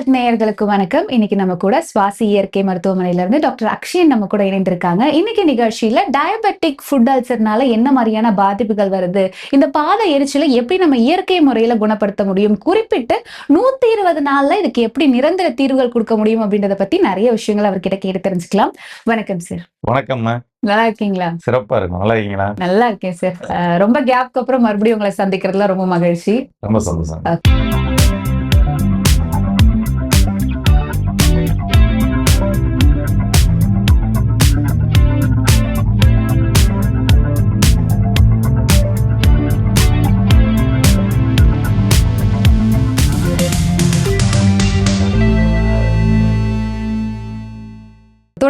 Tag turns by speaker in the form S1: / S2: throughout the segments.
S1: Health நேயர்களுக்கு வணக்கம். இன்னைக்கு நம்ம கூட சுவாசி இயற்கை மருத்துவமனையில இருந்து டாக்டர் அக்ஷயன் நம்ம கூட இணைந்திருக்காங்க. இன்னைக்கு நிகழ்ச்சியில டயபெட்டிக் ஃபுட் அல்சர்னால என்ன மாதிரியான பாதிப்புகள் வருது? இந்த பாத எரிச்சலை எப்படி நம்ம இயற்கை முறையில குணப்படுத்த முடியும்? குறிப்பிட்டு நூத்தி இருபது நாள்ல இதுக்கு எப்படி நிரந்தர தீர்வுகள் கொடுக்க முடியும் அப்படின்றத பத்தி நிறைய விஷயங்கள் அவர்கிட்ட கேட்டு தெரிஞ்சுக்கலாம். வணக்கம் சார்
S2: வணக்கம்மா.
S1: நல்லா இருக்கீங்களா?
S2: சிறப்பா இருக்கும் நல்லா இருக்கீங்களா?
S1: நல்லா இருக்கேன் சார் ரொம்ப கேப்க்கு அப்புறம் மறுபடியும் உங்களை சந்திக்கிறதுல ரொம்ப மகிழ்ச்சி.
S2: ரொம்ப சந்தோஷம்.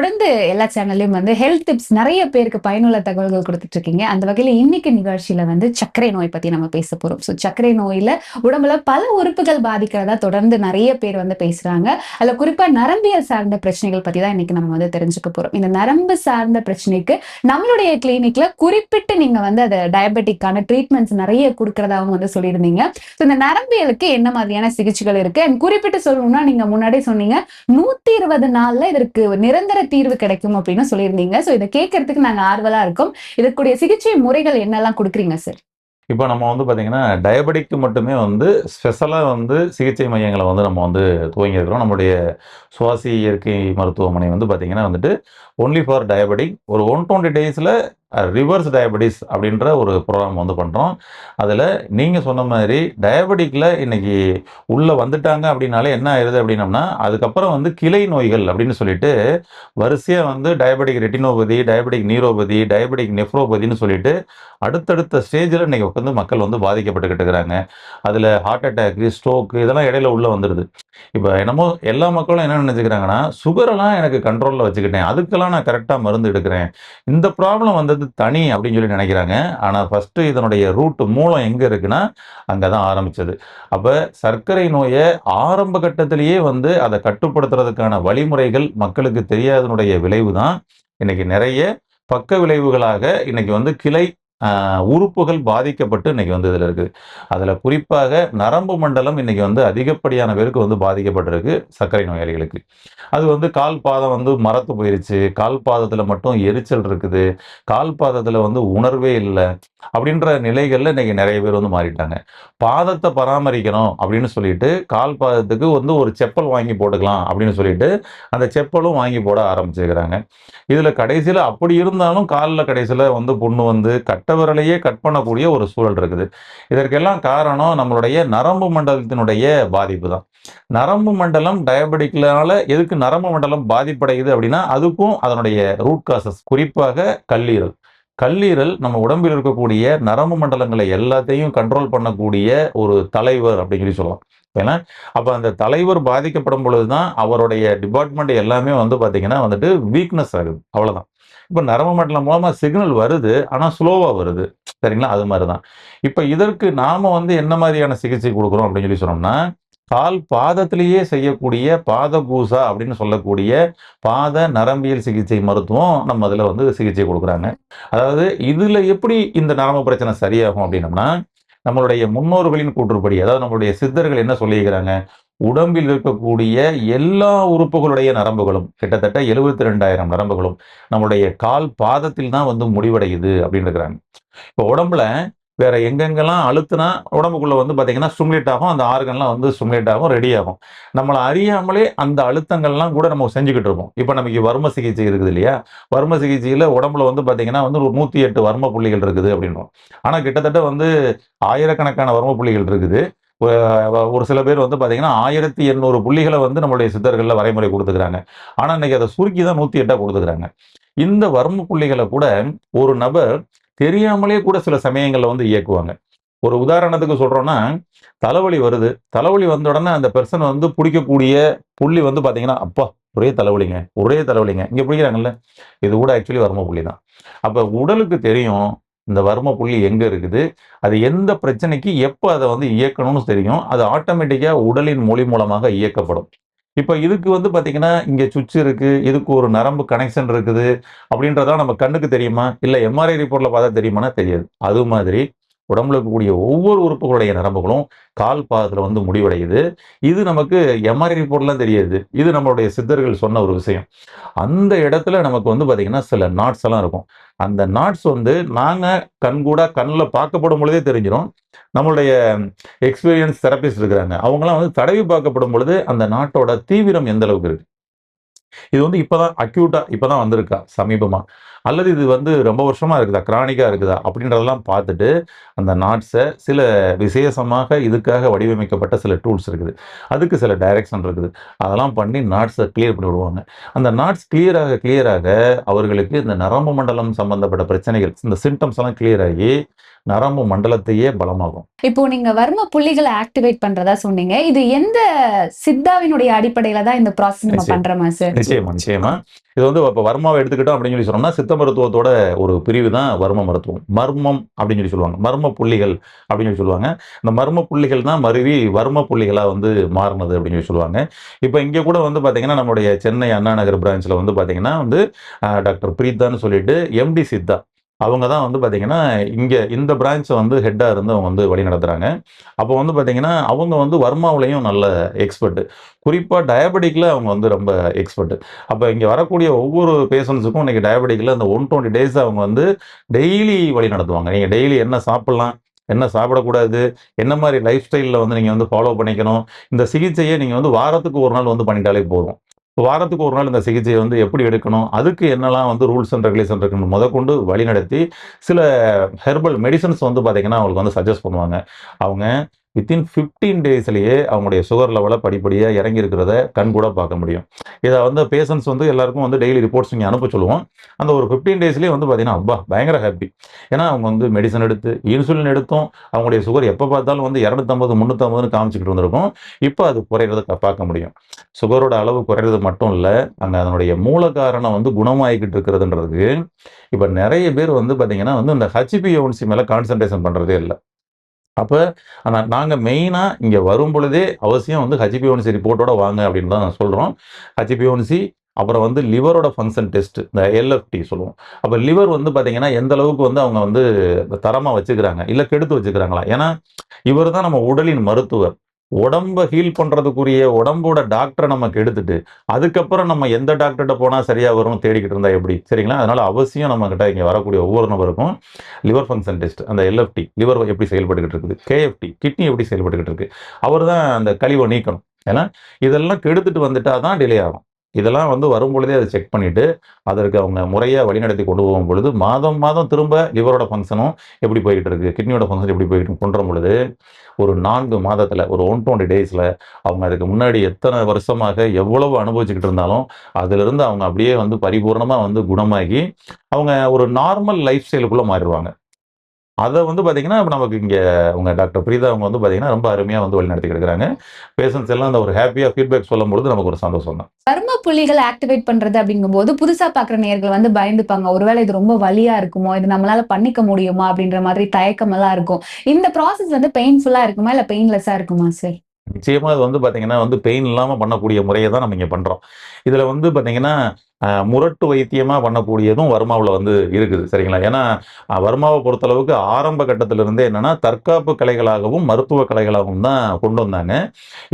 S1: தொடர்ந்து எல்லா சேனல்லையும் வந்து ஹெல்த் டிப்ஸ் நிறைய பேருக்கு பயனுள்ள தகவல்கள் கொடுத்துட்டு இருக்கீங்க அந்த வகையில இன்னைக்கு நிகழ்ச்சியில வந்து சர்க்கரை நோய் பத்தி நம்ம பேச போறோம். ஸோ சர்க்கரை நோயில உடம்புல பல உறுப்புகள் பாதிக்கிறதா தொடர்ந்து நிறைய பேர் வந்து பேசுறாங்க. அதுல குறிப்பா நரம்பியல் சார்ந்த பிரச்சனைகள் பத்தி தான் இன்னைக்கு நம்ம வந்து தெரிஞ்சுக்க போறோம். இந்த நரம்பு சார்ந்த பிரச்சனைக்கு நம்மளுடைய கிளினிக்ல குறிப்பிட்டு நீங்க வந்து அதை டயபெட்டிக்கான ட்ரீட்மெண்ட்ஸ் நிறைய கொடுக்கறதாவும் வந்து சொல்லியிருந்தீங்க. ஸோ இந்த நரம்பியலுக்கு என்ன மாதிரியான சிகிச்சைகள் இருக்கு? அண்ட் குறிப்பிட்டு சொல்லணும்னா நீங்க முன்னாடி சொன்னீங்க நூத்தி இருபது நாள்ல இதற்கு நிரந்தர தீர்வு கிடைக்கும் அப்படின்னு சொல்லியிருந்தீங்க. ஸோ இதை கேட்கறதுக்கு நாங்கள் ஆர்வலாக இருக்கோம். இதற்குடைய சிகிச்சை முறைகள் என்னெல்லாம் கொடுக்குறீங்க சார்
S2: இப்போ நம்ம வந்து பார்த்தீங்கன்னா டயபெட்டிக்கு மட்டுமே வந்து ஸ்பெஷலாக வந்து சிகிச்சை மையங்களை வந்து நம்ம வந்து துவங்கியிருக்கிறோம். நம்முடைய சுவாசி இயற்கை மருத்துவமனை வந்து பார்த்திங்கன்னா வந்துட்டு ஒன்லி ஃபார் டயபெட்டிக் ஒரு ஒன் டுவெண்ட்டி டேஸில் ரிவர்ஸ் டயபெட்டிஸ் அப்படின்ற ஒரு ப்ரோக்ராம் வந்து பண்ணுறோம் அதில் நீங்கள் சொன்ன மாதிரி டயபெட்டிக்கில் இன்றைக்கி உள்ளே வந்துட்டாங்க அப்படின்னாலே என்ன ஆயிடுது அப்படின்னம்னா அதுக்கப்புறம் வந்து கிளை நோய்கள் அப்படின்னு சொல்லிட்டு வரிசையாக வந்து diabetic retinopathy diabetic neuropathy diabetic நெஃப்ரோபதின்னு சொல்லிட்டு அடுத்தடுத்த ஸ்டேஜில் இன்றைக்கி வந்து மக்கள் வந்து பாதிக்கப்பட்டுக்கிட்டு இருக்கிறாங்க. அதில் ஹார்ட் அட்டாக்கு ஸ்ட்ரோக்கு இதெல்லாம் இடையில உள்ளே வந்துடுது இப்போ என்னமோ எல்லா மக்களும் என்ன நினச்சிக்கிறாங்கன்னா சுகரெல்லாம் எனக்கு கண்ட்ரோலில் வச்சுக்கிட்டேன். அதுக்கெல்லாம் நான் கரெக்டாக மருந்து எடுக்கிறேன். இந்த ப்ராப்ளம் வந்தது தனி அப்படின்னு சொல்லி நினைக்கிறாங்க. ஆனால் ஃபஸ்ட்டு இதனுடைய ரூட் மூலம் எங்கே இருக்குன்னா அங்கே தான் ஆரம்பிச்சது. அப்போ சர்க்கரை நோயை ஆரம்ப கட்டத்திலேயே வந்து அதை கட்டுப்படுத்துறதுக்கான வழிமுறைகள் மக்களுக்கு தெரியாதனுடைய விளைவு தான் இன்னைக்கு நிறைய பக்க விளைவுகளாக இன்றைக்கி வந்து கிளை உறுப்புகள் பாதிக்கப்பட்டு இன்றைக்கி வந்து இதில் இருக்குது. அதில் குறிப்பாக நரம்பு மண்டலம் இன்றைக்கி வந்து அதிகப்படியான பேருக்கு வந்து பாதிக்கப்பட்டிருக்கு சர்க்கரை நோயாளிகளுக்கு. அது வந்து கால் பாதம் வந்து மரத்து போயிருச்சு. கால் பாதத்தில் மட்டும் எரிச்சல் இருக்குது. கால் பாதத்தில் வந்து உணர்வே இல்லை. அப்படின்ற நிலைகளில் இன்னைக்கு நிறைய பேர் வந்து மாறிட்டாங்க. பாதத்தை பராமரிக்கணும் அப்படின்னு சொல்லிட்டு கால் பாதத்துக்கு வந்து ஒரு செப்பல் வாங்கி போட்டுக்கலாம் அப்படின்னு சொல்லிட்டு அந்த செப்பலும் வாங்கி போட ஆரம்பிச்சிருக்கிறாங்க. இதில் கடைசியில் அப்படி இருந்தாலும் காலில் கடைசியில் வந்து புண்ணு வந்து கட்ட விரலையே கட் பண்ணக்கூடிய ஒரு சூழல் இருக்குது. இதற்கெல்லாம் காரணம் நம்மளுடைய நரம்பு மண்டலத்தினுடைய பாதிப்பு தான். நரம்பு மண்டலம் டயபெட்டிக்னால எதுக்கு நரம்பு மண்டலம் பாதிப்படையுது அப்படின்னா அதுக்கும் அதனுடைய ரூட் காசஸ் குறிப்பாக கல்லீரல். கல்லீரல் நம்ம உடம்பில் இருக்கக்கூடிய நரம்பு மண்டலங்களை எல்லாத்தையும் கண்ட்ரோல் பண்ணக்கூடிய ஒரு தலைவர் அப்படின்னு சொல்லி சொல்லலாம். ஏன்னா அப்போ அந்த தலைவர் பாதிக்கப்படும் பொழுது தான் அவருடைய டிபார்ட்மெண்ட் எல்லாமே வந்து பார்த்திங்கன்னா வந்துட்டு வீக்னஸ் ஆகுது. அவ்வளோதான் இப்போ நரம்பு மண்டலம் மூலமாக சிக்னல் வருது ஆனால் ஸ்லோவாக வருது. சரிங்களா? அது மாதிரி தான் இப்போ இதற்கு நாம் வந்து என்ன மாதிரியான சிகிச்சை கொடுக்குறோம் அப்படின்னு சொல்லி சொன்னோம்னா கால் பாதத்திலேயே செய்யக்கூடிய பாத பூசா அப்படின்னு சொல்லக்கூடிய பாத நரம்பியல் சிகிச்சை மருத்துவம் நம்ம அதில் வந்து சிகிச்சை கொடுக்குறாங்க. அதாவது இதில் எப்படி இந்த நரம்பு பிரச்சனை சரியாகும் அப்படின்னம்னா நம்மளுடைய முன்னோர்களின் கூற்றுப்படி அதாவது நம்மளுடைய சித்தர்கள் என்ன சொல்லியிருக்கிறாங்க? உடம்பில் இருக்கக்கூடிய எல்லா உறுப்புகளுடைய நரம்புகளும் கிட்டத்தட்ட எழுபத்தி ரெண்டாயிரம் நரம்புகளும் நம்மளுடைய கால் பாதத்தில் தான் வந்து முடிவடையுது அப்படின்னு இருக்கிறாங்க. இப்போ உடம்புல வேற எங்கெங்கெல்லாம் அழுத்தினா உடம்புக்குள்ளே வந்து பார்த்தீங்கன்னா ஸ்டிமுலேட் ஆகும் அந்த ஆர்கன்லாம் வந்து ஸ்டிமுலேட் ஆகும் ரெடி ஆகும். நம்மளை அறியாமலே அந்த அழுத்தங்கள்லாம் கூட நம்ம செஞ்சுக்கிட்டு இருப்போம். இப்போ நமக்கு வர்ம சிகிச்சை இருக்குது இல்லையா? வர்ம சிகிச்சையில் உடம்புல வந்து பார்த்தீங்கன்னா வந்து ஒரு நூற்றி எட்டு வர்ம புள்ளிகள் இருக்குது அப்படின்றோம் ஆனால் கிட்டத்தட்ட வந்து ஆயிரக்கணக்கான வர்ம புள்ளிகள் இருக்குது. ஒரு சில பேர் வந்து பார்த்தீங்கன்னா ஆயிரத்தி எண்ணூறு புள்ளிகளை வந்து நம்மளுடைய சித்தர்களில் வரைமுறை கொடுத்துக்கிறாங்க. ஆனால் இன்னைக்கு அதை சுருக்கி தான் நூற்றி எட்டாக கொடுத்துக்கிறாங்க. இந்த வர்ம புள்ளிகளை கூட ஒரு நபர் தெரியாமலே கூட சில சமயங்களில் வந்து இயக்குவாங்க. ஒரு உதாரணத்துக்கு சொல்கிறோன்னா தலைவலி வருது. தலைவலி வந்த உடனே அந்த பெர்சன் வந்து பிடிக்கக்கூடிய புள்ளி வந்து பார்த்தீங்கன்னா அப்பா ஒரே தலைவலிங்க ஒரே தலைவலிங்க. இங்கே பிடிக்கிறாங்கல்ல? இது கூட ஆக்சுவலி வர்ம புள்ளி தான். அப்போ உடலுக்கு தெரியும் இந்த வர்ம புள்ளி எங்கே இருக்குது? அது எந்த பிரச்சனைக்கு எப்போ அதை வந்து இயக்கணும்னு தெரியும்? அது ஆட்டோமேட்டிக்காக உடலின் மொழி மூலமாக இயக்கப்படும். இப்போ இதுக்கு வந்து பார்த்தீங்கன்னா இங்கே சுவிட்ச் இருக்கு இதுக்கு ஒரு நரம்பு கனெக்ஷன் இருக்குது அப்படின்றதா நம்ம கண்ணுக்கு தெரியுமா? இல்லை எம்ஆர்ஐ ரிப்போர்ட்ல பார்த்தா தெரியுமானா தெரியாது. அது மாதிரி உடம்புல இருக்கக்கூடிய ஒவ்வொரு உறுப்புகளுடைய நரம்புகளும் கால் பாதத்தில் வந்து முடிவடையுது. இது நமக்கு எம்ஆர்ஐ ரிப்போர்ட்லாம் தெரியாது. இது நம்மளுடைய சித்தர்கள் சொன்ன ஒரு விஷயம். அந்த இடத்துல நமக்கு வந்து பார்த்திங்கன்னா சில நாட்ஸ் எல்லாம் இருக்கும். அந்த நாட்ஸ் வந்து நாங்கள் கண்கூட கண்ணில் பார்க்கப்படும் பொழுதே தெரிஞ்சிடும் நம்மளுடைய எக்ஸ்பீரியன்ஸ் தெரபிஸ்ட் இருக்கிறாங்க. அவங்களாம் வந்து தடவி பார்க்கப்படும் பொழுது அந்த நாட்டோட தீவிரம் எந்த அளவுக்கு இருக்கு? இது வந்து இப்போதான் அக்யூட்டாக இப்போதான் வந்திருக்கா சமீபமாக அல்லது இது வந்து ரொம்ப வருஷமாக இருக்குதா? கிரானிக்காக இருக்குதா? அப்படின்றதெல்லாம் பார்த்துட்டு அந்த நாட்ஸை சில விசேஷமாக இதுக்காக வடிவமைக்கப்பட்ட சில டூல்ஸ் இருக்குது. அதுக்கு சில டைரக்ஷன் இருக்குது. அதெல்லாம் பண்ணி நாட்ஸை கிளியர் பண்ணி விடுவாங்க. அந்த நாட்ஸ் கிளியராக கிளியராக அவர்களுக்கு இந்த நரம்பு மண்டலம் சம்பந்தப்பட்ட பிரச்சனைகள் இந்த சிம்டம்ஸ் எல்லாம் கிளியர் ஆகி நரம்பு மண்டலத்தையே பலமாகும்.
S1: இப்போ நீங்க வர்ம புள்ளிகளை ஆக்டிவேட் பண்றதா சொன்னீங்க. இது எந்த சித்தாவினுடைய அடிப்படையில தான் இந்த ப்ராசஸ் நம்ம. பண்றோமா சார்
S2: நிச்சயமா நிச்சயமா. இது வந்து இப்போ வர்மாவை எடுத்துக்கிட்டோம் அப்படின்னு சொல்லி சொன்னோம்னா சித்த மருத்துவத்தோட ஒரு பிரிவு தான் வர்ம மருத்துவம். மர்மம் அப்படின்னு சொல்லி சொல்லுவாங்க. மர்ம புள்ளிகள் அப்படின்னு சொல்லி சொல்லுவாங்க. இந்த மர்ம புள்ளிகள் தான் மருவி வர்ம புள்ளிகளா வந்து மாறினது அப்படின்னு சொல்லி சொல்லுவாங்க. இப்போ இங்கே கூட வந்து பாத்தீங்கன்னா நம்மளுடைய சென்னை அண்ணா நகர் பிரான்ச்சில் வந்து பாத்தீங்கன்னா வந்து டாக்டர் பிரீத்தான்னு சொல்லிட்டு எம்டி சித்தா. அவங்க தான் வந்து பார்த்திங்கன்னா இங்கே இந்த பிரான்ச்சை வந்து ஹெட்டாக இருந்து அவங்க வந்து வழி நடத்துகிறாங்க அப்போ வந்து பார்த்தீங்கன்னா அவங்க வந்து வர்மாவிலையும் நல்ல எக்ஸ்பர்ட்டு குறிப்பாக டயபெட்டிக்கில் அவங்க வந்து ரொம்ப எக்ஸ்பர்ட்டு அப்போ இங்கே வரக்கூடிய ஒவ்வொரு பேஷண்ட்ஸுக்கும் இன்றைக்கி டயபெட்டிக்கில் அந்த ஒன் டுவெண்ட்டி டேஸ் அவங்க வந்து டெய்லி வழி நடத்துவாங்க. நீங்கள் டெய்லி என்ன சாப்பிட்லாம் என்ன சாப்பிடக்கூடாது என்ன மாதிரி லைஃப் ஸ்டைலில் வந்து நீங்கள் வந்து ஃபாலோ பண்ணிக்கணும் இந்த சிகிச்சையை நீங்கள் வந்து வாரத்துக்கு ஒரு நாள் வந்து பண்ணிட்டாலே போதும். வாரத்துக்கு ஒரு நாள் இந்த சிகிச்சையை வந்து எப்படி எடுக்கணும்? அதுக்கு என்னெல்லாம் வந்து ரூல்ஸ் அண்ட் ரெகுலேஷன் இருக்குன்னு முதற்கொண்டு வழிநடத்தி சில ஹெர்பல் மெடிசன்ஸ் வந்து பார்த்திங்கன்னா அவங்களுக்கு வந்து சஜஸ்ட் பண்ணுவாங்க. அவங்க வித்தின் ஃபிஃப்டீன் டேஸ்லேயே அவங்களுடைய சுகர் லெவலை படிப்படியாக இறங்கி இருக்கிறத கண் கூட பார்க்க முடியும். இதை வந்து பேஷன்ஸ் வந்து எல்லாருக்கும் வந்து டெய்லி ரிப்போர்ட்ஸ் நீங்கள் அனுப்ப சொல்லுவோம். அந்த ஒரு ஃபிஃப்டீன் டேஸ்லேயே வந்து பார்த்தீங்கன்னா அப்பா பயங்கர ஹாப்பி ஏன்னா அவங்க வந்து மெடிசன் எடுத்து இன்சுலின் எடுத்தும் அவங்களுடைய சுகர் எப்போ பார்த்தாலும் வந்து இரநூத்தம்பது முந்நூற்றம்பதுன்னு காமிச்சிக்கிட்டு வந்திருக்கும் இப்போ அது குறையிறத பார்க்க முடியும். சுகரோட அளவு குறையிறது மட்டும் இல்லை அங்கே அதனுடைய மூல காரணம் வந்து குணமாகிக்கிட்டு இருக்கிறதுன்றதுக்கு இப்போ நிறைய பேர் வந்து பார்த்தீங்கன்னா வந்து இந்த ஹச்பிஓன்சி மேலே கான்சன்ட்ரேஷன் பண்ணுறதே இல்லை. அப்போ ஆனால் நாங்கள் மெயினாக இங்கே வரும் பொழுதே அவசியம் வந்து ஹச்பிஓன்சி ரிப்போர்ட்டோட வாங்க அப்படின்னு தான் சொல்கிறோம் ஹச்பிஓன்சி அப்புறம் வந்து லிவரோட ஃபங்க்ஷன் டெஸ்ட் இந்த எல்எஃப்டி சொல்லுவோம். அப்போ லிவர் வந்து பார்த்தீங்கன்னா எந்த அளவுக்கு வந்து அவங்க வந்து தரமாக வச்சுக்கிறாங்க இல்லை கெடுத்து வச்சுக்கிறாங்களா? ஏன்னா இவர் தான் நம்ம உடலின் மருத்துவர். உடம்ப ஹீல் பண்ணுறதுக்குரிய உடம்போட டாக்டரை நமக்கு எடுத்துட்டு அதுக்கப்புறம் நம்ம எந்த டாக்டர்கிட்ட போனால் சரியாக வரும் தேடிக்கிட்டு இருந்தால் எப்படி? சரிங்களா? அதனால் அவசியம் நம்மக்கிட்ட இங்கே வரக்கூடிய ஒவ்வொரு நபருக்கும் லிவர் ஃபங்க்ஷன் டெஸ்ட் அந்த எல்எஃப்டி லிவர் எப்படி செயல்பட்டுக்கிட்டு இருக்குது? கேஎஃப்டி கிட்னி எப்படி செயல்பட்டுக்கிட்டு இருக்குது அவர் தான் அந்த கழிவை நீக்கணும். ஏன்னா இதெல்லாம் கெடுத்துட்டு வந்துட்டா தான் டிலே ஆகும். இதெல்லாம் வந்து வரும்பொழுதே அதை செக் பண்ணிட்டு அதற்கு அவங்க முறையாக வழிநடத்தி கொண்டு போகும் பொழுது மாதம் மாதம் திரும்ப லிவரோட ஃபங்க்ஷனும் எப்படி போய்கிட்டு இருக்குது கிட்னியோட ஃபங்க்ஷன் எப்படி போய்கிட்டு கொண்டு பொழுது ஒரு நான்கு மாதத்தில் ஒரு ஒன் டுவெண்ட்டி டேஸில் அவங்க அதுக்கு முன்னாடி எத்தனை வருஷமாக எவ்வளவு அனுபவிச்சுக்கிட்டு இருந்தாலும் அதிலிருந்து அவங்க அப்படியே வந்து பரிபூர்ணமாக வந்து குணமாகி அவங்க ஒரு நார்மல் லைஃப் ஸ்டைலுக்குள்ளே மாறிடுவாங்க. அதை வந்து பார்த்தீங்கன்னா இப்போ நமக்கு இங்கே அவங்க டாக்டர் பிரீதா அவங்க வந்து பார்த்தீங்கன்னா ரொம்ப அருமையாக வந்து வழி நடத்தி இருக்கிறாங்க. பேஷண்ட்ஸ் எல்லாம் அந்த ஒரு ஹாப்பியாக ஃபீட்பேக் சொல்லும் பொழுது நமக்கு ஒரு சந்தோஷம் தான்.
S1: வர்ம புள்ளிகள் ஆக்டிவேட் பண்ணுறது அப்படிங்கும்போது புதுசாக பார்க்குற நேர்கள் வந்து பயந்துப்பாங்க. ஒருவேளை இது ரொம்ப வலியாக இருக்குமோ? இது நம்மளால் பண்ணிக்க முடியுமா? அப்படின்ற மாதிரி தயக்கமெல்லாம் இருக்கும். இந்த ப்ராசஸ் வந்து பெயின்ஃபுல்லாக இருக்குமா? இல்லை பெயின்லெஸ்ஸாக இருக்குமா சார்
S2: நிச்சயமாக அது வந்து பார்த்தீங்கன்னா வந்து பெயின் இல்லாமல் பண்ணக்கூடிய முறையை தான் நம்ம இங்கே பண்ணுறோம் இதில் வந்து பார்த்தீங்கன்னா முரட்டு வைத்தியமாக பண்ணக்கூடியதும் வர்மாவில் வந்து இருக்குது சரிங்களா? ஏன்னா வர்மாவை பொறுத்தளவுக்கு ஆரம்ப கட்டத்திலிருந்தே என்னென்னா தற்காப்பு கலைகளாகவும் மருத்துவ கலைகளாகவும் தான் கொண்டு வந்தாங்க.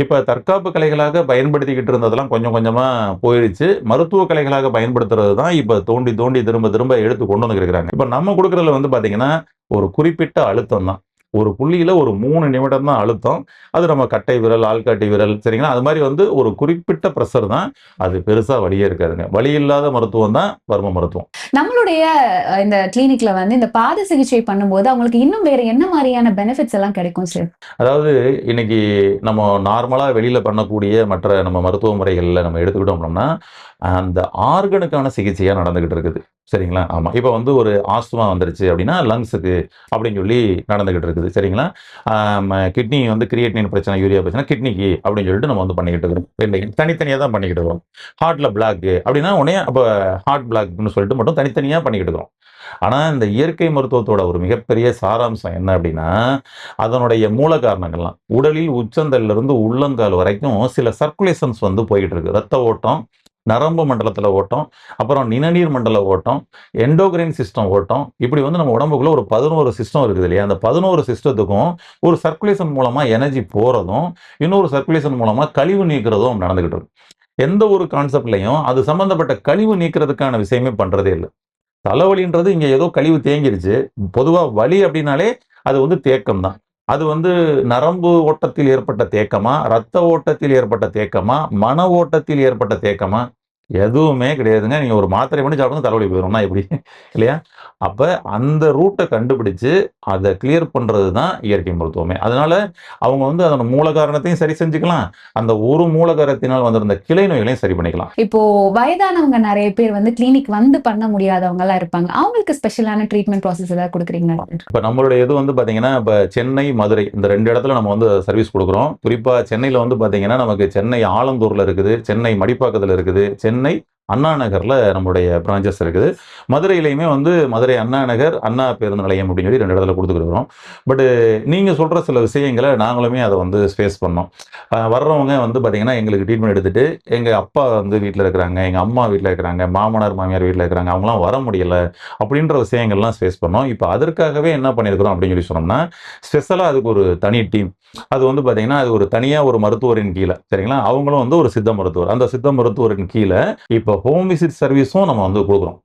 S2: இப்போ தற்காப்பு கலைகளாக பயன்படுத்திக்கிட்டு இருந்ததெல்லாம் கொஞ்சம் கொஞ்சமாக போயிடுச்சு. மருத்துவ கலைகளாக பயன்படுத்துறது தான் இப்போ தோண்டி தோண்டி திரும்ப திரும்ப எடுத்து கொண்டு வந்துருக்கிறாங்க இப்போ நம்ம கொடுக்குறதுல வந்து பார்த்தீங்கன்னா ஒரு குறிப்பிட்ட அழுத்தம் தான். ஒரு புள்ளியில ஒரு மூணு நிமிடம் தான் அழுத்தம். அது நம்ம கட்டை விரல் ஆள்காட்டி விரல் சரிங்களா? அது மாதிரி வந்து ஒரு குறிப்பிட்ட ப்ரெஷர் தான் அது பெருசா வலியே இருக்காதுங்க. வலி இல்லாத மருத்துவம் தான் வர்ம மருத்துவம்.
S1: நம்மளுடைய இந்த கிளினிக்ல வந்து இந்த பாத சிகிச்சை பண்ணும்போது அவங்களுக்கு இன்னும் வேற என்ன மாதிரியான பெனிஃபிட்ஸ் எல்லாம் கிடைக்கும் சார்
S2: அதாவது இன்னைக்கு நம்ம நார்மலா வெளியில பண்ணக்கூடிய மற்ற நம்ம மருத்துவ முறைகள்ல நம்ம எடுத்துக்கிட்டோம் அப்படின்னா அந்த ஆர்கனுக்கான சிகிச்சையா நடந்துகிட்டு இருக்குது. சரிங்களா? ஆமா. இப்போ வந்து ஒரு ஆஸ்துமா வந்துருச்சு அப்படின்னா லங்ஸுக்கு அப்படின்னு சொல்லி நடந்துகிட்டு இருக்குது. சரிங்களா? கிட்னி வந்து கிரியேட்டின் பிரச்சனை யூரியா பிரச்சனை கிட்னிக்கு அப்படின்னு சொல்லிட்டு நம்ம வந்து பண்ணிக்கிட்டு இருக்கிறோம். இல்லை தனித்தனியாக தான் பண்ணிக்கிட்டு இருக்கிறோம். ஹார்ட்ல பிளாக் அப்படின்னா உடனே அப்போ ஹார்ட் பிளாக்னு சொல்லிட்டு மட்டும் தனித்தனியாக பண்ணிக்கிட்டு இருக்கிறோம். ஆனால் இந்த இயற்கை மருத்துவத்தோட ஒரு மிகப்பெரிய சாராம்சம் என்ன அப்படின்னா அதனுடைய மூல காரணங்கள்லாம். உடலில் உச்சந்தல்லிருந்து உள்ளங்கால் வரைக்கும் சில சர்க்குலேஷன்ஸ் வந்து போயிட்டு இருக்கு. ரத்த ஓட்டம் நரம்பு மண்டலத்தில் ஓட்டம் அப்புறம் நிணநீர் மண்டல ஓட்டம் எண்டோகிரைன் சிஸ்டம் ஓட்டம். இப்படி வந்து நம்ம உடம்புக்குள்ள ஒரு பதினோரு சிஸ்டம் இருக்குது இல்லையா? அந்த பதினோரு சிஸ்டத்துக்கும் ஒரு சர்க்குலேஷன் மூலமாக எனர்ஜி போகிறதும் இன்னொரு சர்க்குலேஷன் மூலமாக கழிவு நீக்கிறதும் நடந்துக்கிட்டு இருக்கு. எந்த ஒரு கான்செப்ட்லையும் அது சம்மந்தப்பட்ட கழிவு நீக்கிறதுக்கான விஷயமே பண்ணுறதே இல்லை. தலைவலின்றது இங்கே ஏதோ கழிவு தேங்கிருச்சு. பொதுவாக வலி அப்படின்னாலே அது வந்து தேக்கம் தான். அது வந்து நரம்பு ஓட்டத்தில் ஏற்பட்ட தேக்கமா ரத்த ஓட்டத்தில் ஏற்பட்ட தேக்கமா மன ஓட்டத்தில் ஏற்பட்ட தேக்கமா? எதுவுமே கிடையாதுங்க. நீங்க ஒரு மாத்திரை பண்ணி சாப்பிடுங்க தலைவலி போயிடும்னா எப்படி? இல்லையா? அப்ப அந்த ரூட்டை கண்டுபிடிச்சு அதை கிளியர் பண்றது தான் இயற்கை மருத்துவமே. அதனால அவங்க வந்து அதோட மூல காரணத்தையும் சரி செஞ்சுக்கலாம். அந்த ஒரு மூல காரணத்தினால் வந்திருந்த கிளை நோய்களையும் சரி பண்ணிக்கலாம்.
S1: இப்போ வயதானவங்க நிறைய பேர் வந்து கிளினிக் வந்து பண்ண முடியாதவங்க எல்லாம் இருப்பாங்க. அவங்களுக்கு ஸ்பெஷலான ட்ரீட்மெண்ட் ப்ராசஸ் ஏதாவது கொடுக்குறீங்களா?
S2: இப்போ நம்மளுடைய இது வந்து பார்த்தீங்கன்னா இப்போ சென்னை மதுரை இந்த ரெண்டு இடத்துல நம்ம வந்து சர்வீஸ் கொடுக்குறோம். குறிப்பாக சென்னையில் வந்து பார்த்தீங்கன்னா நமக்கு சென்னை ஆலந்தூரில் இருக்குது சென்னை மடிப்பாக்கத்தில் இருக்குது சென்னை அண்ணா நகரில் நம்மளுடைய பிரான்ச்சஸ் இருக்குது. மதுரையிலையுமே வந்து மதுரை அண்ணா நகர் அண்ணா பேருந்து நிலையம் அப்படின்னு சொல்லி ரெண்டு இடத்துல கொடுத்துருக்குறோம் பட்டு நீங்கள் சொல்கிற சில விஷயங்களை நாங்களுமே அதை வந்து ஸ்பேஸ் பண்ணோம். வர்றவங்க வந்து பார்த்தீங்கன்னா எங்களுக்கு ட்ரீட்மெண்ட் எடுத்துகிட்டு எங்கள் அப்பா வந்து வீட்டில் இருக்கிறாங்க எங்கள் அம்மா வீட்டில் இருக்கிறாங்க மாமனார் மாமியார் வீட்டில் இருக்கிறாங்க அவங்களாம் வர முடியலை அப்படின்ற விஷயங்கள்லாம் ஸ்பேஸ் பண்ணோம். இப்போ அதற்காகவே என்ன பண்ணியிருக்கிறோம் அப்படின்னு சொல்லி சொன்னோம்னா ஸ்பெஷலாக அதுக்கு ஒரு தனி டீம் அது வந்து பார்த்தீங்கன்னா அது ஒரு தனியாக ஒரு மருத்துவரின் கீழே சரிங்களா? அவங்களும் வந்து ஒரு சித்த மருத்துவர். அந்த சித்த மருத்துவரின் கீழே இப்போ ஹோம் விசிட் சர்வீஸும் நம்ம வந்து கொடுக்குறோம்.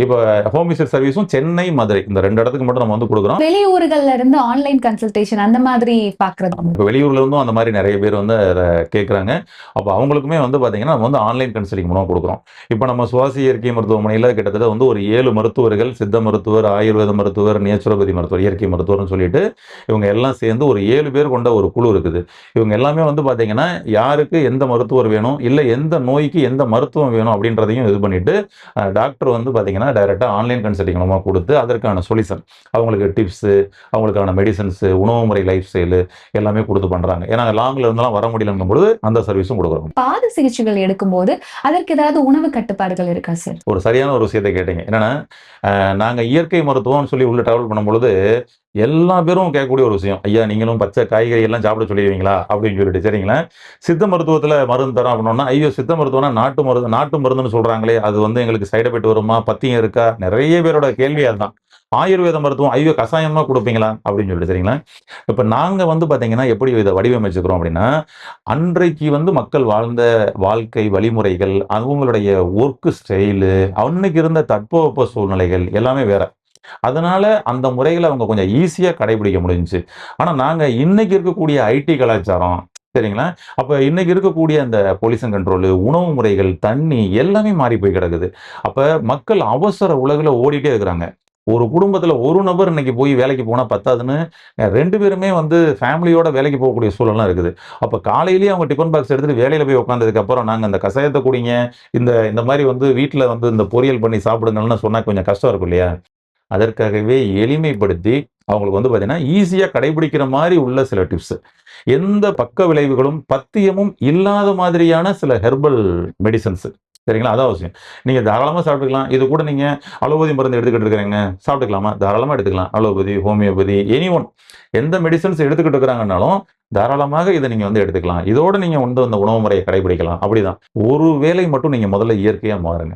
S2: இப்போ ஹோம் விசிட் சர்வீஸும் சென்னை மதுரை. இந்த ரெண்டு இடத்துக்கு மட்டும் நம்ம வந்து கொடுக்குறோம்.
S1: வெளியூர்கள்ல இருந்து ஆன்லைன் கன்சல்டேஷன் அந்த மாதிரி பாக்குறது.
S2: இப்போ வெளியூர்ல இருந்தும் அந்த மாதிரி நிறைய பேர் வந்து அதை கேட்குறாங்க அப்போ அவங்களுக்குமே வந்து பார்த்தீங்கன்னா நம்ம வந்து ஆன்லைன் கன்சல்டிங் மூலம் கொடுக்குறோம். இப்போ நம்ம சுவாசி இயற்கை மருத்துவமனையில் கிட்டத்தட்ட வந்து ஒரு ஏழு மருத்துவர்கள் சித்த மருத்துவர் ஆயுர்வேத மருத்துவர் நேச்சுரோபதி மருத்துவர் இயற்கை மருத்துவர்னு சொல்லிட்டு இவங்க எல்லாம் சேர்ந்து ஒரு ஏழு பேர் கொண்ட ஒரு குழு இருக்குது. இவங்க எல்லாமே வந்து பார்த்தீங்கன்னா யாருக்கு எந்த மருத்துவர் வேணும் இல்லை எந்த நோய்க்கு எந்த மருத்துவம் வேணும் அப்படின்றதையும் இது பண்ணிட்டு டாக்டர் வந்து பார்த்தீங்கன்னா டைரெக்டாக ஆன்லைன் கன்சல்டிங் மூலமாக கொடுத்து அதற்கான சொல்யூஷன் அவங்களுக்கு டிப்ஸு அவங்களுக்கான மெடிசன்ஸு உணவு முறை லைஃப் ஸ்டைலு எல்லாமே கொடுத்து பண்ணுறாங்க ஏன்னா லாங்கில் இருந்தெல்லாம் வர முடியலங்கும் பொழுது அந்த சர்வீஸும் கொடுக்குறோம்.
S1: பாத சிகிச்சைகள் எடுக்கும்போது அதற்கு ஏதாவது உணவு கட்டுப்பாடுகள் இருக்கா சார்
S2: ஒரு சரியான ஒரு விஷயத்தை கேட்டீங்க. என்னன்னா அஹ், நாங்க இயற்கை மருத்துவம்னு சொல்லி உள்ள டிராவல் பண்ணும்பொழுது எல்லா பேரும் கேட்கக்கூடிய ஒரு விஷயம். ஐயா நீங்களும் பச்சை காய்கறி எல்லாம் சாப்பிட சொல்லிடுவீங்களா? அப்படின்னு சொல்லிட்டு. சரிங்களா? சித்த மருத்துவத்துல மருந்து தரோம் அப்படின்னா ஐயோ சித்த மருத்துவம்னா நாட்டு மருந்து நாட்டு மருந்துன்னு சொல்றாங்களே அது வந்து எங்களுக்கு சைடு எஃபெக்ட் வருமா? பத்தியம் இருக்கா? நிறைய பேரோட கேள்வி அதுதான். ஆயுர்வேத மருத்துவம் ஐயோ கஷாயமாக கொடுப்பீங்களா? அப்படின்னு சொல்லிட்டு. சரிங்களா? இப்போ நாங்க வந்து பார்த்தீங்கன்னா எப்படி இதை வடிவமைச்சுக்கிறோம் அப்படின்னா அன்றைக்கு வந்து மக்கள் வாழ்ந்த வாழ்க்கை வழிமுறைகள் அவங்களுடைய ஒர்க்கு ஸ்டைலு அன்னைக்கு இருந்த தட்பவெப்ப சூழ்நிலைகள் எல்லாமே வேற. அதனால அந்த முறைகளை அவங்க கொஞ்சம் ஈஸியா கடைபிடிக்க முடிஞ்சிச்சு. ஆனா நாங்க இன்னைக்கு இருக்கக்கூடிய ஐடி கலாச்சாரம் சரிங்களா? அப்போ இன்னைக்கு இருக்கக்கூடிய அந்த பொலியூஷன் கண்ட்ரோலு உணவு முறைகள் தண்ணி எல்லாமே மாறி போய் கிடக்குது. அப்ப மக்கள் அவசர உலகில் ஓடிட்டே இருக்கிறாங்க. ஒரு குடும்பத்தில் ஒரு நபர் இன்னைக்கு போய் வேலைக்கு போனால் பத்தாதுன்னு ரெண்டு பேருமே வந்து ஃபேமிலியோட வேலைக்கு போகக்கூடிய சூழலாம் இருக்குது. அப்போ காலையிலேயே அவங்க டிஃபன் பாக்ஸ் எடுத்துட்டு வேலையில் போய் உட்காந்ததுக்கப்புறம் நாங்கள் அந்த கஷாயத்தை குடிங்க இந்த இந்த மாதிரி வந்து வீட்டில் வந்து இந்த பொரியல் பண்ணி சாப்பிடுங்கள்னு சொன்னால் கொஞ்சம் கஷ்டம் இருக்கும் இல்லையா? அதற்காகவே எளிமைப்படுத்தி அவங்களுக்கு வந்து பார்த்தீங்கன்னா ஈஸியாக கடைபிடிக்கிற மாதிரி உள்ள சில டிப்ஸ் எந்த பக்க விளைவுகளும் பத்தியமும் இல்லாத மாதிரியான சில ஹெர்பல் மெடிசன்ஸு சரிங்களா? அதான் அவசியம் நீங்கள் தாராளமாக சாப்பிட்டுக்கலாம். இது கூட நீங்கள் அலோபதி மருந்து எடுத்துக்கிட்டு இருக்கிறீங்க. சாப்பிட்டுக்கலாமா? தாராளமாக எடுத்துக்கலாம். அலோபதி ஹோமியோபதி எனி ஒன் எந்த மெடிசன்ஸ் எடுத்துக்கிட்டு இருக்கிறாங்கன்னாலும் தாராளமாக இதை நீங்கள் வந்து எடுத்துக்கலாம். இதோடு நீங்கள் வந்து அந்த உணவு முறையை கடைபிடிக்கலாம். அப்படிதான். ஒரு வேலை மட்டும் நீங்கள் முதல்ல இயற்கையாக மாறுங்க.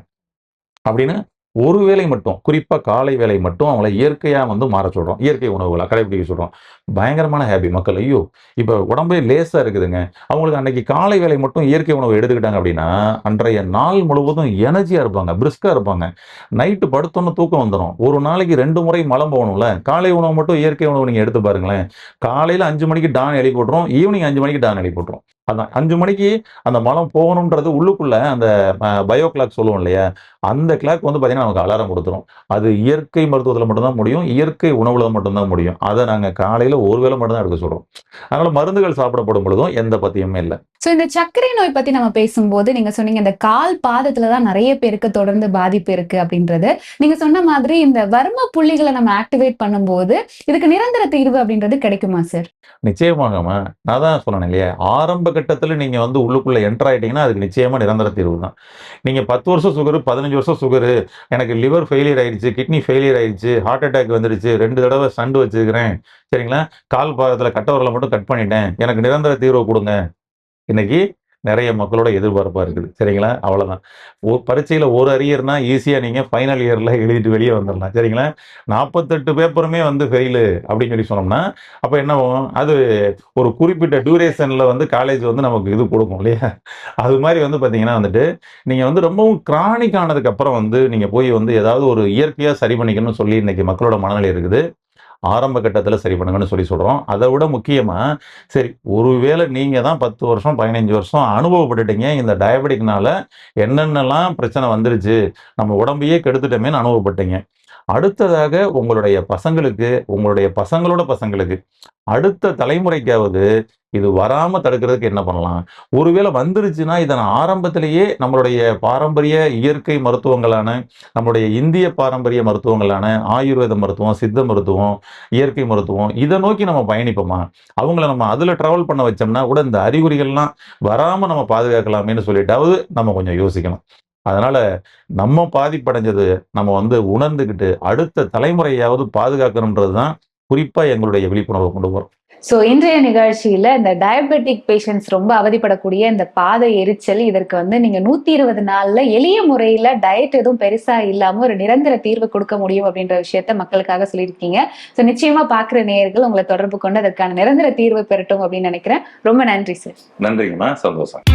S2: அப்படின்னு ஒரு வேலை மட்டும் குறிப்பாக காலை வேலை மட்டும் அவங்கள இயற்கையாக வந்து மாற சொல்கிறோம் இயற்கை உணவுகளை கடைபிடிக்க சொல்கிறோம் பயங்கரமான ஹேப்பி மக்கள் ஐயோ இப்போ உடம்பே லேசாக இருக்குதுங்க. அவங்களுக்கு அன்னைக்கு காலை வேலை மட்டும் இயற்கை உணவு எடுத்துக்கிட்டாங்க அப்படின்னா அன்றைய நாள் முழுவதும் எனர்ஜியாக இருப்பாங்க பிரிஸ்காக இருப்பாங்க. நைட்டு படுத்தோன்னு தூக்கம் வந்துடும் ஒரு நாளைக்கு ரெண்டு முறை மலம் போகணும்ல காலை உணவு மட்டும் இயற்கை உணவு நீங்கள் எடுத்து பாருங்களேன். காலையில் அஞ்சு மணிக்கு டான் எழுப்பி போட்டுரும் ஈவினிங் அஞ்சு மணிக்கு டான் எழுப்பி போட்டுரும். அதான் அஞ்சு மணிக்கு அந்த மலம் போகணுன்றது உள்ளுக்குள்ள அந்த பயோ கிளாக் சொல்லுவோம் இல்லையா அந்த கிளாக் வந்து பார்த்தீங்கன்னா நமக்கு அலாரம் கொடுத்துரும். அது இயற்கை மருத்துவத்தில் மட்டும்தான் முடியும் இயற்கை உணவுல மட்டும்தான் முடியும். அதை நாங்கள் காலையில் ஒரு வேலை மட்டும்தான் எடுக்க சொல்கிறோம் அதனால மருந்துகள் சாப்பிடப்படும் பொழுதும் எந்த பத்தியமே இல்லை.
S1: ஸோ இந்த சர்க்கரை நோய் பத்தி நம்ம பேசும்போது நீங்க சொன்னீங்க இந்த கால் பாதத்துல தான் நிறைய பேருக்கு தொடர்ந்து பாதிப்பு இருக்கு அப்படின்றது. நீங்க சொன்ன மாதிரி இந்த வர்ம புள்ளிகளை நம்ம ஆக்டிவேட் பண்ணும்போது இதுக்கு நிரந்தர தீர்வு அப்படின்றது கிடைக்குமா சார்
S2: நிச்சயமாகமா நான் தான் சொன்னேன் இல்லையா? ஆரம்ப கட்டத்தில் நீங்கள் வந்து உள்ளுக்குள்ளே என்டர் ஆயிட்டீங்கன்னா அதுக்கு நிச்சயமாக நிரந்தர தீர்வு தான். நீங்கள் பத்து வருஷம் சுகரு பதினஞ்சு வருஷம் சுகரு எனக்கு லிவர் ஃபெயிலியர் ஆயிடுச்சு கிட்னி ஃபெயிலியர் ஆயிடுச்சு ஹார்ட் அட்டாக் வந்துடுச்சு ரெண்டு தடவை சண்டு வச்சுக்கிறேன் சரிங்களா? கால் பாதத்தில் கட்ட மட்டும் கட் பண்ணிட்டேன். எனக்கு நிரந்தர தீர்வு கொடுங்க. இன்னைக்கு நிறைய மக்களோட எதிர்பார்ப்பாக இருக்குது. சரிங்களா? அவ்வளோதான் ஒரு பரீட்சையில் ஒரு அரியர்னா ஈஸியாக நீங்கள் ஃபைனல் இயரில் எழுதிட்டு வெளியே வந்துடலாம் சரிங்களா? நாற்பத்தெட்டு பேப்பருமே வந்து ஃபெயிலு அப்படின்னு சொல்லி சொன்னோம்னா அப்போ என்ன ஆகும்? அது ஒரு குறிப்பிட்ட டியூரேஷனில் வந்து காலேஜ் வந்து நமக்கு இது கொடுக்கும் இல்லையா? அது மாதிரி வந்து பார்த்தீங்கன்னா வந்துட்டு நீங்கள் வந்து ரொம்பவும் கிரானிக் ஆனதுக்கப்புறம் வந்து நீங்கள் போய் வந்து ஏதாவது ஒரு இயற்கையாக சரி பண்ணிக்கணும்னு சொல்லி இன்றைக்கி மக்களோட மனநிலை இருக்குது. ஆரம்ப கட்டத்தில் சரி பண்ணுங்கன்னு சொல்லி சொல்கிறோம் அதை விட முக்கியமாக சரி ஒருவேளை நீங்கள் தான் பத்து வருஷம் பதினஞ்சு வருஷம் அனுபவப்பட்டுட்டீங்க. இந்த டயபெட்டிக்னால என்னென்னலாம் பிரச்சனை வந்துருச்சு நம்ம உடம்பையே கெடுத்துட்டோமேன்னு அனுபவப்பட்டீங்க. அடுத்ததாக உங்களுடைய பசங்களுக்கு உங்களுடைய பசங்களோட பசங்களுக்கு அடுத்த தலைமுறைக்காவது இது வராம தடுக்கிறதுக்கு என்ன பண்ணலாம்? ஒருவேளை வந்துருச்சுன்னா இதை நான் ஆரம்பத்திலேயே நம்மளுடைய பாரம்பரிய இயற்கை மருத்துவங்களான நம்மளுடைய இந்திய பாரம்பரிய மருத்துவங்களான ஆயுர்வேத மருத்துவம் சித்த மருத்துவம் இயற்கை மருத்துவம் இதை நோக்கி நம்ம பயணிப்போமா? அவங்கள நம்ம அதில் ட்ராவல் பண்ண வச்சோம்னா கூட இந்த அறிகுறிகள்லாம் வராமல் நம்ம பாதுகாக்கலாமேன்னு சொல்லிட்டாவது நம்ம கொஞ்சம் யோசிக்கணும். அதனால நம்ம பாதிப்படைஞ்சது நம்ம வந்து உணர்ந்துக்கிட்டு அடுத்த தலைமுறையாவது பாதுகாக்கணுன்றது தான் குறிப்பாக எங்களுடைய விழிப்புணர்வை கொண்டு போகிறோம்
S1: சோ இன்றைய நிகழ்ச்சியில இந்த டயபெட்டிக் பேஷண்ட்ஸ் ரொம்ப அவதிப்படக்கூடிய இந்த பாதை எரிச்சல் இதற்கு வந்து நீங்க நூத்தி இருபது நாள்ல எளிய முறையில டயட் எதுவும் பெருசா இல்லாம ஒரு நிரந்தர தீர்வு கொடுக்க முடியும் அப்படின்ற விஷயத்த மக்களுக்காக சொல்லியிருக்கீங்க. சோ நிச்சயமா பாக்குற நேயர்கள் உங்களை தொடர்பு கொண்டு அதற்கான நிரந்தர தீர்வு பெறட்டும் அப்படின்னு நினைக்கிறேன். ரொம்ப நன்றி சார்
S2: நன்றிங்கம்மா. சந்தோஷம்.